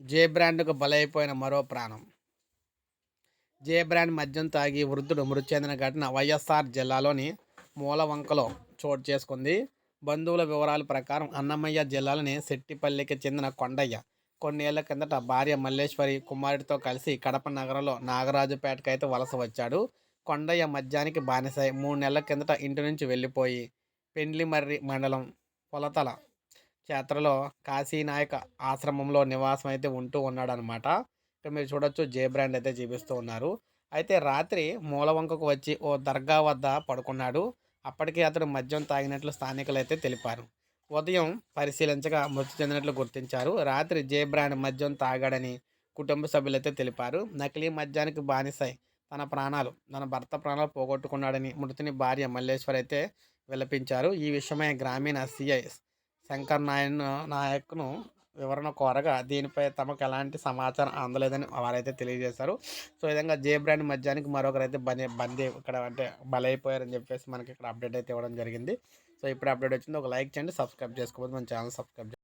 జే బ్రాండ్కు బలైపోయిన మరో ప్రాణం. జే బ్రాండ్ మద్యం తాగి వృద్ధుడు మృతి చెందిన ఘటన వైఎస్ఆర్ జిల్లాలోని మూలవంకలో చోటు చేసుకుంది. బంధువుల వివరాల ప్రకారం అన్నమయ్య జిల్లాలోని శెట్టిపల్లికి చెందిన కొండయ్య కొన్నేళ్ళ కిందట భార్య మల్లేశ్వరి కుమారుడితో కలిసి కడప నగరంలో నాగరాజుపేటకైతే అయితే వలస వచ్చాడు. కొండయ్య మద్యానికి బానిసై మూడు నెలల కిందట ఇంటి నుంచి వెళ్ళిపోయి పెండ్లిమర్రి మండలం పొలతల క్షేత్రలో కాశీనాయక ఆశ్రమంలో నివాసం అయితే ఉంటూ ఉన్నాడు అనమాట ఇక్కడ మీరు చూడొచ్చు జే బ్రాండ్ అయితే చూపిస్తూ ఉన్నారు. అయితే రాత్రి మూలవంకకు వచ్చి ఓ దర్గా వద్ద పడుకున్నాడు. అప్పటికే అతడు మద్యం తాగినట్లు స్థానికులు అయితే తెలిపారు. ఉదయం పరిశీలించగా మృతి చెందినట్లు గుర్తించారు. రాత్రి జే బ్రాండ్ మద్యం తాగాడని కుటుంబ సభ్యులైతే తెలిపారు. నకిలీ మద్యానికి బానిసై తన ప్రాణాలు తన భర్త ప్రాణాలు పోగొట్టుకున్నాడని మృతిని భార్య మల్లేశ్వర్ అయితే విలపించారు. ఈ విషయమై గ్రామీణ సిఐ శంకర్ నాయన్ నాయక్ను వివరణ కోరగా దీనిపై తమకు ఎలాంటి సమాచారం అందలేదని వారైతే తెలియజేశారు. సో ఈ విధంగా జే బ్రాండ్ మధ్యానికి మరొకరు అయితే బందీ బందీ ఇక్కడ అంటే బలైపోయారని చెప్పేసి మనకి ఇక్కడ అప్డేట్ అయితే ఇవ్వడం జరిగింది. సో ఇప్పుడు అప్డేట్ వచ్చింది. ఒక లైక్ చేయండి సబ్స్క్రైబ్ చేసుకోవద్దు మన ఛానల్ సబ్స్క్రైబ్